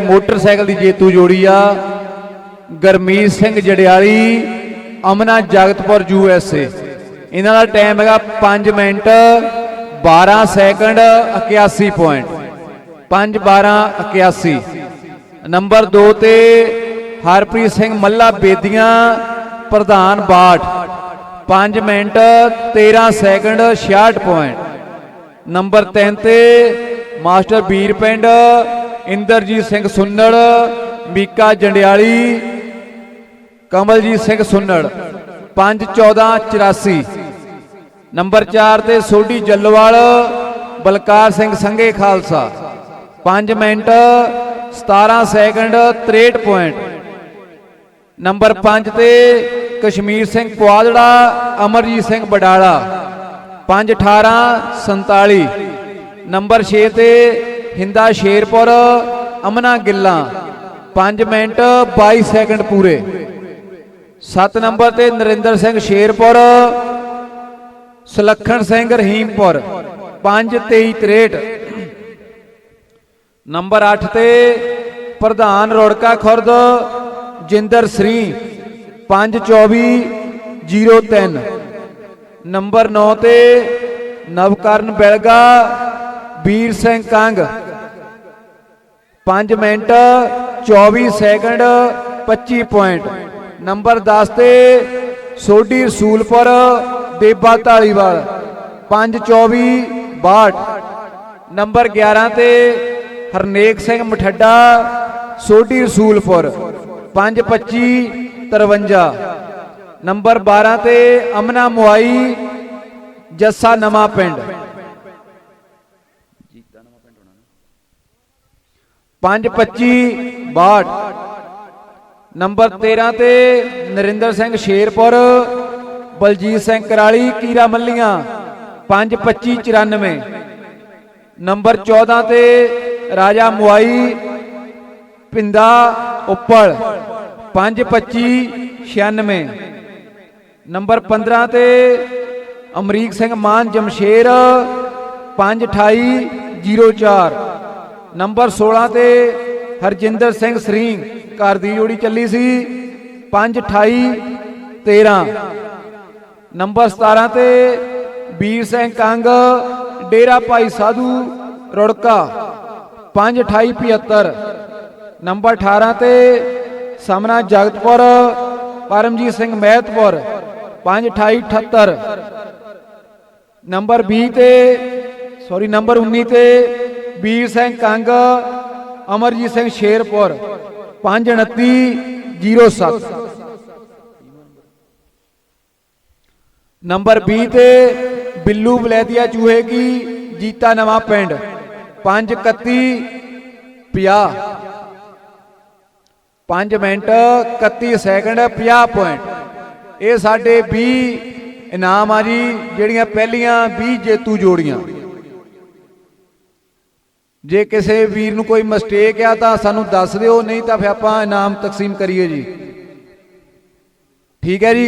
Motorcycle ਦੀ ਜੇਤੂ ਜੋੜੀ ਆ, Gurmeet Singh Jariali Amna Jagatpur U S A. ਇਹਨਾਂ ਦਾ ਟਾਈਮ ਹੈਗਾ 5 ਮਿੰਟ 12 ਸੈਕਿੰਡ 81 ਪੁਆਇੰਟ 5 12 81 ਨੰਬਰ 2 ਤੇ Harpreet Singh Malla Bedian, Pradhan Bath. 5 minute 13 second 66 point number 3 ਤੇ ਮਾਸਟਰ ਵੀਰ ਪਿੰਡ ਇੰਦਰਜੀਤ ਸਿੰਘ ਸੁੰਨੜ, ਮੀਕਾ ਜੰਡਿਆਲੀ, ਕਮਲਜੀਤ ਸਿੰਘ ਸੁੰਨੜ 5 14 84 ਨੰਬਰ 4 ਤੇ Sodhi Jallwal, Balkar Singh Sanghe Khalsa. 5 minute 17 second 63 point. Number 5 ਤੇ Kashmir Singh Pualra Amarjit Singh Badala. 5 18 47 number 6 ਤੇ Hinda Sherpur, Amna Gillan. 5 minute 22 second ਪੂਰੇ। 7 ਨੰਬਰ ਤੇ ਨਰਿੰਦਰ ਸਿੰਘ ਸ਼ੇਰਪੁਰ, ਸੁਲੱਖਣ ਸਿੰਘ ਰਹੀਮਪੁਰ। 5 23 63 ਨੰਬਰ 8 ਤੇ ਪ੍ਰਧਾਨ ਰੋੜਕਾ ਖੁਰਦ, ਜਿੰਦਰ ਸ੍ਰੀ। 524 03 ਨੰਬਰ 9 ਤੇ Navkaran Bilga, Veer Singh Kang. 5 minute 24 second 25 point. Number 10 ਤੇ ਸੋਢੀ ਰਸੂਲਪੁਰ, ਦੇਬਾ ਢਾਲੀਵਾਲ 524 62 ਨੰਬਰ 11 ਤੇ ਹਰਨੇਕ ਸਿੰਘ ਮਠੱਡਾ, ਸੋਢੀ ਰਸੂਲਪੁਰ। 525 53 ਨੰਬਰ 12 ਤੇ ਅਮਨਾ ਮੁਆਈ ਜੱਸਾ ਨਵਾਂ ਪਿੰਡ। 525 62 ਨੰਬਰ 13 ਤੇ ਨਰਿੰਦਰ ਸਿੰਘ ਸ਼ੇਰਪੁਰ, ਬਲਜੀਤ ਸਿੰਘ ਕਰਾਲੀ, ਕੀਰਾ ਮੱਲੀਆਂ 525 94 ਨੰਬਰ 14 ਤੇ ਰਾਜਾ ਮੁਆਈ, ਪਿੰਦਾ ਉੱਪਲ 525 96 ਨੰਬਰ 15 ਤੇ ਅਮਰੀਕ ਸਿੰਘ ਮਾਨ ਜਮਸ਼ੇਰ 528 04 ਨੰਬਰ 16 ਤੇ ਹਰਜਿੰਦਰ ਸਿੰਘ ਸਰੀਂ ਘਰ ਦੀ ਜੋੜੀ ਚੱਲੀ ਸੀ 528 13 ਨੰਬਰ 17 ਤੇ ਵੀਰ ਸਿੰਘ ਕੰਗ, ਡੇਰਾ ਭਾਈ ਸਾਧੂ ਰੁੜਕਾ 52875 ਨੰਬਰ 18 ਤੇ ਸਮਨਾ ਜਗਤਪੁਰ, ਪਰਮਜੀਤ ਸਿੰਘ ਮਹਿਤਪੁਰ 52878 ਨੰਬਰ 20 ਤੇ ਸੌਰੀ ਨੰਬਰ 19 ਤੇ ਵੀਰ ਸਿੰਘ ਕੰਗ, ਅਮਰਜੀਤ ਸਿੰਘ ਸ਼ੇਰਪੁਰ 529 07 ਨੰਬਰ 20 ਤੇ ਬਿੱਲੂ ਬਲੈਦੀਆ ਚੂਹੇ ਕੀ ਜੀਤਾ ਨਵਾਂ ਪਿੰਡ 531 50 5 ਮਿੰਟ 31 ਸੈਕਿੰਡ 50 ਪੁਆਇੰਟ। ਇਹ ਸਾਡੇ 20 ਇਨਾਮ ਆ ਜੀ, ਜਿਹੜੀਆਂ ਪਹਿਲੀਆਂ 20 ਜੇਤੂ ਜੋੜੀਆਂ। ਜੇ ਕਿਸੇ ਵੀਰ ਨੂੰ ਕੋਈ ਮਿਸਟੇਕ ਆ ਤਾਂ ਸਾਨੂੰ ਦੱਸ ਦਿਓ, ਨਹੀਂ ਤਾਂ ਫਿਰ ਆਪਾਂ ਇਨਾਮ ਤਕਸੀਮ ਕਰੀਏ ਜੀ। ਠੀਕ ਹੈ ਜੀ?